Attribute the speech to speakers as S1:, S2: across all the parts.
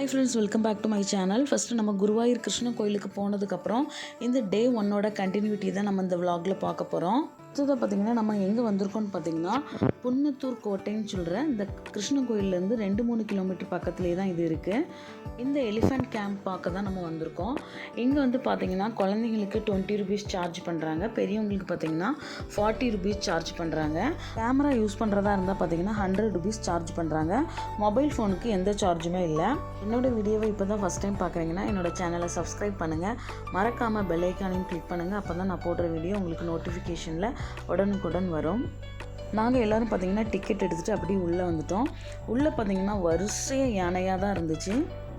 S1: Hi friends welcome back to my channel first நம்ம குருவாயூர் கிருஷ்ண கோயிலுக்கு போனதுக்கப்புறம் இந்த டே ஒன்னோட கண்டினியூட்டி தான் நம்ம இந்த விலாகில் பார்க்க போகிறோம் அடுத்ததாக பார்த்தீங்கன்னா நம்ம எங்கே வந்திருக்கோம்னு பார்த்தீங்கன்னா புன்னத்தூர் கோட்டைன்னு சொல்கிற இந்த கிருஷ்ண கோயிலேருந்து ரெண்டு மூணு கிலோமீட்டர் பக்கத்துலேயே தான் இது இருக்குது இந்த எலிஃபெண்ட் கேம்ப் பார்க்க தான் நம்ம வந்திருக்கோம். இங்கே வந்து பார்த்திங்கன்னா குழந்தைங்களுக்கு டுவெண்ட்டி ருபீஸ் சார்ஜ் பண்ணுறாங்க பெரியவங்களுக்கு பார்த்தீங்கன்னா ஃபார்ட்டி ருபீஸ் சார்ஜ் பண்ணுறாங்க கேமரா யூஸ் பண்ணுறதா இருந்தால் பார்த்தீங்கன்னா ஹண்ட்ரட் ருபீஸ் சார்ஜ் பண்ணுறாங்க மொபைல் ஃபோனுக்கு எந்த சார்ஜுமே இல்லை. என்னோடய வீடியோவை இப்போ தான் ஃபஸ்ட் டைம் பார்க்குறீங்கன்னா என்னோடய சேனலை சப்ஸ்கிரைப் பண்ணுங்கள் மறக்காமல் பெல் ஐக்கானையும் கிளிக் பண்ணுங்கள் அப்போ தான் நான் போடுற வீடியோ உங்களுக்கு நோட்டிஃபிகேஷனில் உடனுக்குடன் வரும். நாங்கள் எல்லோரும் பார்த்தீங்கன்னா டிக்கெட் எடுத்துகிட்டு அப்படியே உள்ளே வந்துட்டோம். உள்ளே பார்த்தீங்கன்னா வரிசையாக யானையாக தான் இருந்துச்சு.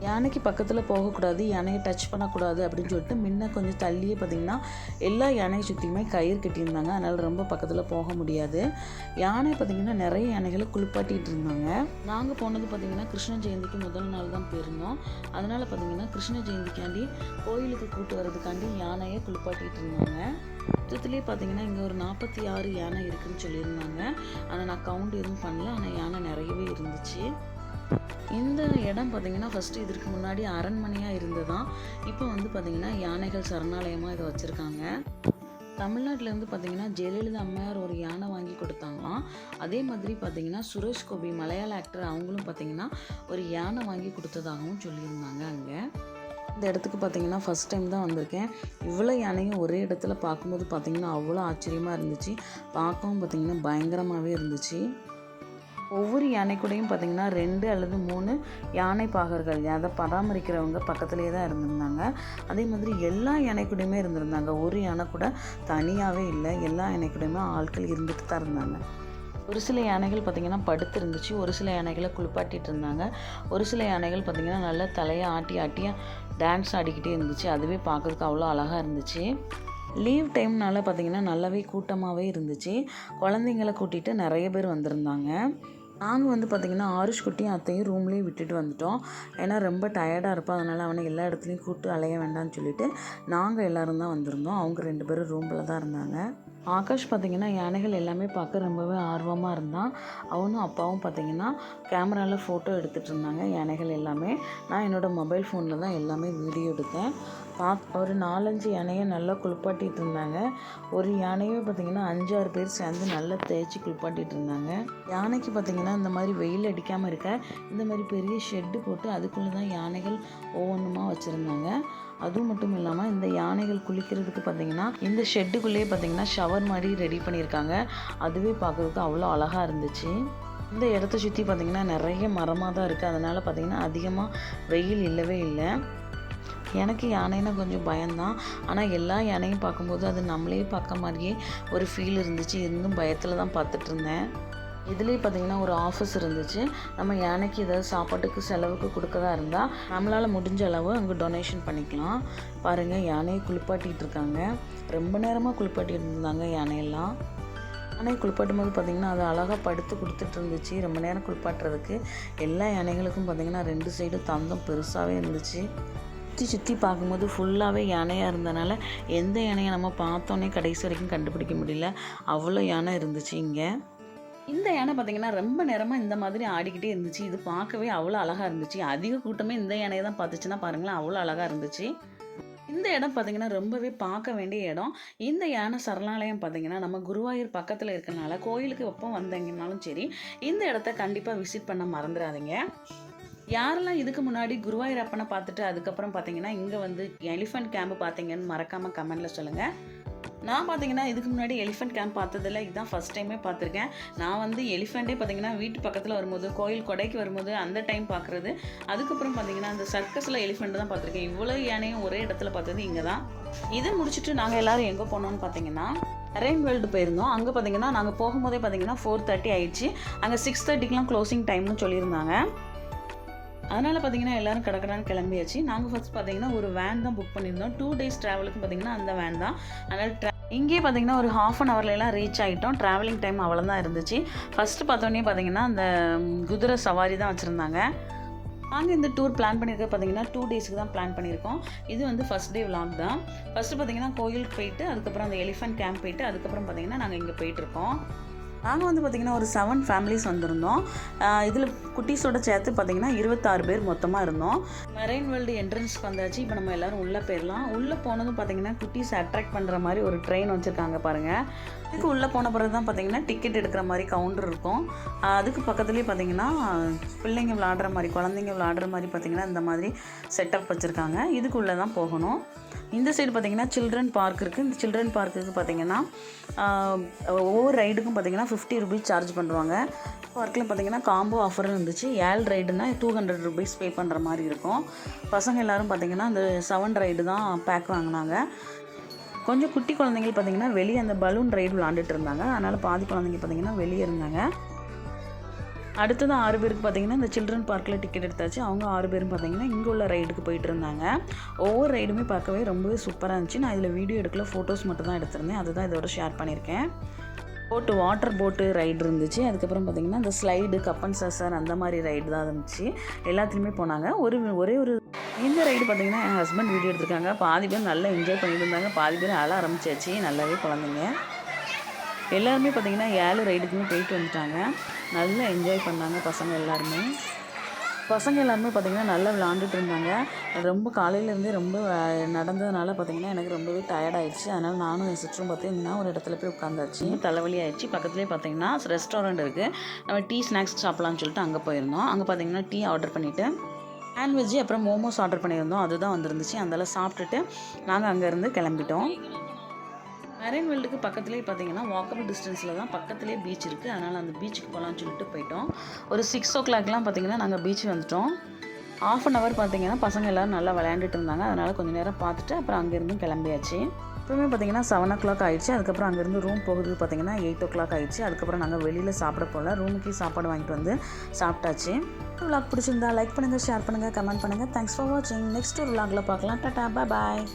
S1: யானைக்கு பக்கத்தில் போகக்கூடாது யானையை டச் பண்ணக்கூடாது அப்படின்னு சொல்லிட்டு முன்ன கொஞ்சம் தள்ளியே பார்த்தீங்கன்னா எல்லா யானையை சுற்றியுமே கயிறு கட்டியிருந்தாங்க. அதனால் ரொம்ப பக்கத்தில் போக முடியாது. யானை பார்த்தீங்கன்னா நிறைய யானைகளை குளிப்பாட்டிகிட்டு இருந்தாங்க. நாங்கள் போனது பார்த்தீங்கன்னா கிருஷ்ண ஜெயந்திக்கு முதல் நாள் தான் போயிருந்தோம். அதனால் பார்த்திங்கன்னா கிருஷ்ண ஜெயந்திக்காண்டி கோயிலுக்கு கூட்டு வர்றதுக்காண்டி யானையை குளிப்பாட்டிகிட்டு இருந்தாங்க. மொத்தத்துலேயே பார்த்தீங்கன்னா இங்கே ஒரு நாற்பத்தி ஆறு யானை இருக்குன்னு சொல்லியிருந்தாங்க. ஆனால் நான் கவுண்ட் எதுவும் பண்ணல. ஆனால் யானை நிறையவே இருந்துச்சு. இந்த இடம் பார்த்தீங்கன்னா ஃபஸ்ட்டு இதற்கு முன்னாடி அரண்மனையாக இருந்ததான் இப்போ வந்து பார்த்திங்கன்னா யானைகள் சரணாலயமாக இதை வச்சுருக்காங்க. தமிழ்நாட்டிலேருந்து பார்த்தீங்கன்னா ஜெயலலிதா அம்மையார் ஒரு யானை வாங்கி கொடுத்தாங்களாம். அதே மாதிரி பார்த்தீங்கன்னா சுரேஷ் கோபி மலையாள ஆக்டர் அவங்களும் பார்த்தீங்கன்னா ஒரு யானை வாங்கி கொடுத்ததாகவும் சொல்லியிருந்தாங்க அங்கே. இந்த இடத்துக்கு பார்த்தீங்கன்னா ஃபஸ்ட் டைம் தான் வந்திருக்கேன். இவ்வளோ யானையும் ஒரே இடத்துல பார்க்கும்போது பார்த்திங்கன்னா அவ்வளோ ஆச்சரியமாக இருந்துச்சு. பார்க்கவும் பார்த்தீங்கன்னா பயங்கரமாகவே இருந்துச்சு. ஒவ்வொரு யானை கூடையும் பார்த்தீங்கன்னா ரெண்டு அல்லது மூணு யானை பாகர்கள் அதை பராமரிக்கிறவங்க பக்கத்துலேயே தான் இருந்திருந்தாங்க. அதே மாதிரி எல்லா யானை கூடயுமே இருந்திருந்தாங்க. ஒரு யானை கூட தனியாகவே இல்லை. எல்லா யானை கூடயுமே ஆட்கள் இருந்துட்டு தான் இருந்தாங்க. ஒரு சில யானைகள் பார்த்திங்கன்னா படுத்து இருந்துச்சு. ஒரு சில யானைகளை குளிப்பாட்டிகிட்டு இருந்தாங்க. ஒரு சில யானைகள் பார்த்திங்கன்னா நல்லா தலையை ஆட்டி ஆட்டியாக டான்ஸ் ஆடிக்கிட்டே இருந்துச்சு. அதுவே பார்க்கறதுக்கு அவ்வளோ அழகாக இருந்துச்சு. லீவ் டைம்னால பார்த்திங்கன்னா நல்லாவே கூட்டமாகவே இருந்துச்சு. குழந்தைங்கள கூட்டிகிட்டு நிறைய பேர் வந்திருந்தாங்க. நாங்கள் வந்து பார்த்திங்கன்னா ஆருஷ் குட்டியும் அத்தையும் ரூம்லேயும் விட்டுட்டு வந்துட்டோம். ஏன்னா ரொம்ப டயர்டாக இருப்போம் அதனால் அவனை எல்லா இடத்துலையும் கூப்பிட்டு அலைய வேண்டாம்னு சொல்லிட்டு நாங்கள் எல்லோரும் தான் வந்திருந்தோம். அவங்க ரெண்டு பேரும் ரூமில் தான் இருந்தாங்க. ஆகாஷ் பார்த்திங்கன்னா யானைகள் எல்லாமே பார்க்க ரொம்பவே ஆர்வமாக இருந்தான். அவனும் அப்பாவும் பார்த்திங்கன்னா கேமராவில் ஃபோட்டோ எடுத்துகிட்டு இருந்தாங்க யானைகள் எல்லாமே. நான் என்னோடய மொபைல் ஃபோனில் தான் எல்லாமே வீடியோ எடுத்தேன். பா ஒரு நாலஞ்சு யானையை நல்லா குளிப்பாட்டிகிட்டு இருந்தாங்க. ஒரு யானையே பார்த்திங்கன்னா அஞ்சாறு பேர் சேர்ந்து நல்லா தேய்ச்சி குளிப்பாட்டிகிட்டு இருந்தாங்க. யானைக்கு பார்த்திங்கன்னா இந்த மாதிரி வெயில் அடிக்காமல் இருக்க இந்த மாதிரி பெரிய ஷெட்டு போட்டு அதுக்குள்ளே தான் யானைகள் ஒவ்வொன்றுமா வச்சுருந்தாங்க. அதுவும் மட்டும் இல்லாமல் இந்த யானைகள் குளிக்கிறதுக்கு பார்த்தீங்கன்னா இந்த ஷெட்டுக்குள்ளேயே பார்த்தீங்கன்னா ஷவர் மாதிரி ரெடி பண்ணியிருக்காங்க. அதுவே பார்க்குறதுக்கு அவ்வளோ அழகாக இருந்துச்சு. இந்த இடத்த சுற்றி பார்த்திங்கன்னா நிறைய மரமாக தான் இருக்குது அதனால் பார்த்திங்கன்னா அதிகமாக வெயில் இல்லவே இல்லை. எனக்கு யானைனா கொஞ்சம் பயம்தான். ஆனால் எல்லா யானையும் பார்க்கும்போது அது நம்மளே பார்க்க மாதிரியே ஒரு ஃபீல் இருந்துச்சு. இருந்தும் பயத்தில் தான் பார்த்துட்டு இருந்தேன். இதுலேயே பார்த்தீங்கன்னா ஒரு ஆஃபீஸ் இருந்துச்சு. நம்ம யானைக்கு ஏதாவது சாப்பாட்டுக்கு செலவுக்கு கொடுக்கதா இருந்தால் நம்மளால் முடிஞ்ச அளவு அங்கே டொனேஷன் பண்ணிக்கலாம். பாருங்கள் யானையை குளிப்பாட்டிகிட்டு இருக்காங்க. ரொம்ப நேரமாக குளிப்பாட்டிட்டு இருந்தாங்க யானையெல்லாம். யானை குளிப்பாட்டும் போது பார்த்திங்கன்னா அது அழகாக படுத்து கொடுத்துட்டு இருந்துச்சு. ரொம்ப நேரம் குளிப்பாட்டுறதுக்கு எல்லா யானைகளுக்கும் பார்த்திங்கன்னா ரெண்டு சைடும் தந்தம் பெருசாகவே இருந்துச்சு. சுற்றி சுற்றி பார்க்கும்போது ஃபுல்லாகவே யானையாக இருந்தனால எந்த யானையை நம்ம பார்த்தோன்னே கடைசி வரைக்கும் கண்டுபிடிக்க முடியல. அவ்வளோ யானை இருந்துச்சு இங்கே. இந்த யானை பார்த்தீங்கன்னா ரொம்ப நேரமாக இந்த மாதிரி ஆடிக்கிட்டே இருந்துச்சு. இது பார்க்கவே அவ்வளோ அழகாக இருந்துச்சு. அதிக கூட்டமே இந்த யானையை தான் பார்த்துச்சுன்னா பாருங்களேன் அவ்வளோ அழகாக இருந்துச்சு. இந்த இடம் பார்த்தீங்கன்னா ரொம்பவே பார்க்க வேண்டிய இடம். இந்த யானை சரணாலயம் பார்த்தீங்கன்னா நம்ம குருவாயூர் பக்கத்தில் இருக்கனால கோயிலுக்கு எப்போ வந்தீங்கனாலும் சரி இந்த இடத்த கண்டிப்பாக விசிட் பண்ண மறந்துடாதீங்க. யாரெல்லாம் இதுக்கு முன்னாடி குருவாயூர் அப்பனை பார்த்துட்டு அதுக்கப்புறம் பார்த்தீங்கன்னா இங்கே வந்து எலிஃபண்ட் கேம்பு பார்த்தீங்கன்னு மறக்காமல் கமெண்டில் சொல்லுங்கள் நான் பார்த்தீங்கன்னா இதுக்கு முன்னாடி எலிஃபெண்ட் கேம்ப் பார்த்ததில்ல. இதுதான் ஃபஸ்ட் டைமே பார்த்துருக்கேன். நான் வந்து எலிஃபெண்ட்டே பார்த்தீங்கன்னா வீட்டு பக்கத்தில் வரும்போது கோயில் கொடைக்கு வரும்போது அந்த டைம் பார்க்குறது அதுக்கப்புறம் பார்த்தீங்கன்னா அந்த சர்க்கஸில் எலிஃபெண்ட் தான் பார்த்துருக்கேன் இவ்வளோ யானையும் ஒரே இடத்துல பார்த்தது இங்கே தான் இதை முடிச்சுட்டு நாங்கள் எல்லோரும் எங்கே போனோம்னு பார்த்தீங்கன்னா ரெயின் வேர்ல்டு போயிருந்தோம். அங்கே பார்த்தீங்கன்னா நாங்கள் போகும்போதே பார்த்தீங்கன்னா ஃபோர் தேர்ட்டி ஆயிடுச்சு. அங்கே சிக்ஸ் தேர்ட்டிக்கெலாம் க்ளோசிங் டைம்னு சொல்லியிருந்தாங்க. அதனால் பார்த்தீங்கன்னா எல்லோரும் கடற்கடான்னு கிளம்பியாச்சு. நாங்கள் ஃபஸ்ட் பார்த்தீங்கன்னா ஒரு வேன் தான் புக் பண்ணியிருந்தோம். டூ டேஸ் ட்ராவலுக்கு பார்த்தீங்கன்னா அந்த வேன் தான். அதனால் ட்ரா இங்கேயே பார்த்தீங்கன்னா ஒரு ஹாஃப் அன் ஹவர்லாம் ரீச் ஆகிட்டோம் ட்ராவலிங் டைம் அவ்வளோ தான் இருந்துச்சு. ஃபஸ்ட்டு பார்த்தோன்னே பார்த்தீங்கன்னா அந்த குதிரை சவாரி தான் வச்சுருந்தாங்க. நாங்கள் இந்த டூர் பிளான் பண்ணியிருக்க பார்த்தீங்கன்னா டூ டேஸ்க்கு தான் பிளான் பண்ணியிருக்கோம். இது வந்து ஃபஸ்ட் டே விளாக் தான். ஃபஸ்ட்டு பார்த்தீங்கன்னா கோயிலுக்கு போயிட்டு அதுக்கப்புறம் அந்த எலிஃபென்ட் கேம்ப் போயிட்டு அதுக்கப்புறம் பார்த்தீங்கன்னா நாங்கள் இங்கே போயிட்டுருக்கோம் நாங்கள் வந்து பார்த்திங்கன்னா ஒரு செவன் ஃபேமிலிஸ் வந்திருந்தோம். இதில் குட்டீஸோட சேர்த்து பார்த்திங்கன்னா இருபத்தாறு பேர் மொத்தமாக இருந்தோம். மெரைன் வேர்ல்டு என்ட்ரன்ஸ்க்கு வந்தாச்சு. இப்போ நம்ம எல்லோரும் உள்ளே போயிடலாம் உள்ளே போனதும் பார்த்திங்கன்னா குட்டீஸ் அட்ராக்ட் பண்ணுற மாதிரி ஒரு ட்ரெயின் வச்சுருக்காங்க பாருங்கள் இதுக்கு உள்ளே போன பிறகு தான் பார்த்திங்கன்னா டிக்கெட் எடுக்கிற மாதிரி கவுண்டர் இருக்கும். அதுக்கு பக்கத்துலேயே பார்த்திங்கன்னா பிள்ளைங்க விளாடுற மாதிரி குழந்தைங்க விளாடுற மாதிரி பார்த்திங்கன்னா இந்த மாதிரி செட்டப் வச்சுருக்காங்க. இதுக்குள்ளே தான் போகணும். இந்த சைடு பார்த்திங்கன்னா சில்ட்ரன் பார்க் இருக்குது இந்த சில்ட்ரன் பார்க்குக்கு பார்த்திங்கன்னா ஒவ்வொரு ரைடுக்கும் பார்த்திங்கன்னா ஃபிஃப்டி ருபீஸ் சார்ஜ் பண்ணுவாங்க. பார்க்கில் பார்த்திங்கன்னா காம்போ ஆஃபர் இருந்துச்சு. ஏழு ரைடுனா டூ ஹண்ட்ரட் ருபீஸ் பே பண்ணுற மாதிரி இருக்கும். பசங்க எல்லோரும் பார்த்திங்கன்னா அந்த செவன் ரைடு தான் பேக் வாங்கினாங்க. கொஞ்சம் குட்டி குழந்தைங்க பார்த்திங்கன்னா வெளியே அந்த பலூன் ரைடு விளாண்டுட்டு இருந்தாங்க. அதனால் பாதி குழந்தைங்க பார்த்திங்கன்னா வெளியே இருந்தாங்க. அடுத்தது ஆறு பேருக்கு பார்த்தீங்கன்னா இந்த சில்ட்ரன் பார்க்கில் டிக்கெட் எடுத்தாச்சு. அவங்க ஆறு பேரும் பார்த்தீங்கன்னா இங்கே உள்ள ரைடுக்கு போயிட்டு இருந்தாங்க. ஒவ்வொரு ரைடுமே பார்க்கவே ரொம்பவே சூப்பராக இருந்துச்சு. நான் இதில் வீடியோ எடுக்கல ஃபோட்டோஸ் மட்டும் தான் எடுத்திருந்தேன். அதுதான் இதோட ஷேர் பண்ணியிருக்கேன். போட்டு வாட்டர் போட்டு ரைடு இருந்துச்சு. அதுக்கப்புறம் பார்த்தீங்கன்னா இந்த ஸ்லைடு கப்பன் சசர் அந்த மாதிரி ரைடு தான் இருந்துச்சு. எல்லாத்துலேயுமே போனாங்க. ஒரு ஒரே ஒரு இந்த ரைடு பார்த்தீங்கன்னா என் ஹஸ்பண்ட் வீடியோ எடுத்திருக்காங்க. பாதி பேர் நல்லா என்ஜாய் பண்ணிட்டு இருந்தாங்க. பாதி பேர் அழ ஆரம்பிச்சாச்சு. நல்லாவே குழந்தைங்க. எல்லாருமே பார்த்தீங்கன்னா ஏழு ரைடுக்குமே போயிட்டு வந்துட்டாங்க. நல்லா என்ஜாய் பண்ணாங்க பசங்க எல்லாருமே. பசங்க எல்லாருமே பார்த்தீங்கன்னா நல்லா விளாண்டுட்டு இருந்தாங்க. ரொம்ப காலையிலேருந்தே ரொம்ப நடந்ததுனால பார்த்தீங்கன்னா எனக்கு ரொம்பவே டயர்ட் ஆயிடுச்சு. அதனால் நானும் என் சிஸ்டரும் பார்த்தீங்கன்னா ஒரு இடத்துல போய் உட்காந்தாச்சு. தலைவலி ஆயிடுச்சு. பக்கத்துலேயே பார்த்தீங்கன்னா ரெஸ்டாரண்ட் இருக்குது நம்ம டீ ஸ்நாக்ஸ் சாப்பிட்லான்னு சொல்லிட்டு அங்கே போயிருந்தோம். அங்கே பார்த்தீங்கன்னா டீ ஆர்டர் பண்ணிவிட்டு சாண்ட்விஜ் அப்புறம் மோமோஸ் ஆர்டர் பண்ணியிருந்தோம். அதுதான் வந்துருந்துச்சு. அதெல்லாம் சாப்பிட்டுட்டு நாங்கள் அங்கேருந்து கிளம்பிட்டோம். மெரைன் வேர்ல்டுக்கு பக்கத்துலேயே பார்த்தீங்கன்னா வாக்கபிள் டிஸ்டன்ஸில் தான் பக்கத்துலேயே பீச் இருக்குது அதனால் அந்த பீச்சுக்கு போகலான்னு சொல்லிட்டு போயிட்டோம். ஒரு சிக்ஸ் ஓ கிளாக்லாம் பார்த்தீங்கன்னா நாங்கள் பீச் வந்துட்டோம். ஆஃப் அன் ஹவர் பார்த்தீங்கன்னா பசங்க எல்லோரும் நல்லா விளையாண்டுட்டு இருந்தாங்க. அதனால் கொஞ்சம் நேரம் பார்த்துட்டு அப்புறம் அங்கேருந்து கிளம்பியாச்சு. இப்போவுமே பார்த்தீங்கன்னா செவன் ஓ கிளாக் ஆயிடுச்சு. அதுக்கப்புறம் அங்கேருந்து ரூம் போகிறது பார்த்தீங்கன்னா எயிட் ஓ கிளாக் ஆயிடுச்சு. அதுக்கப்புறம் நாங்கள் வெளியில் சாப்பிட போகல. ரூமுக்கு சாப்பாடு வாங்கிட்டு வந்து சாப்பிட்டாச்சு. விளாக் பிடிச்சிருந்தா லைக் பண்ணுங்கள் ஷேர் பண்ணுங்கள் கமெண்ட் பண்ணுங்கள் தேங்க்ஸ் ஃபார் வாட்சிங் நெக்ஸ்ட் ஒரு விளாகில் பார்க்கலாம். டாட்டா பாய்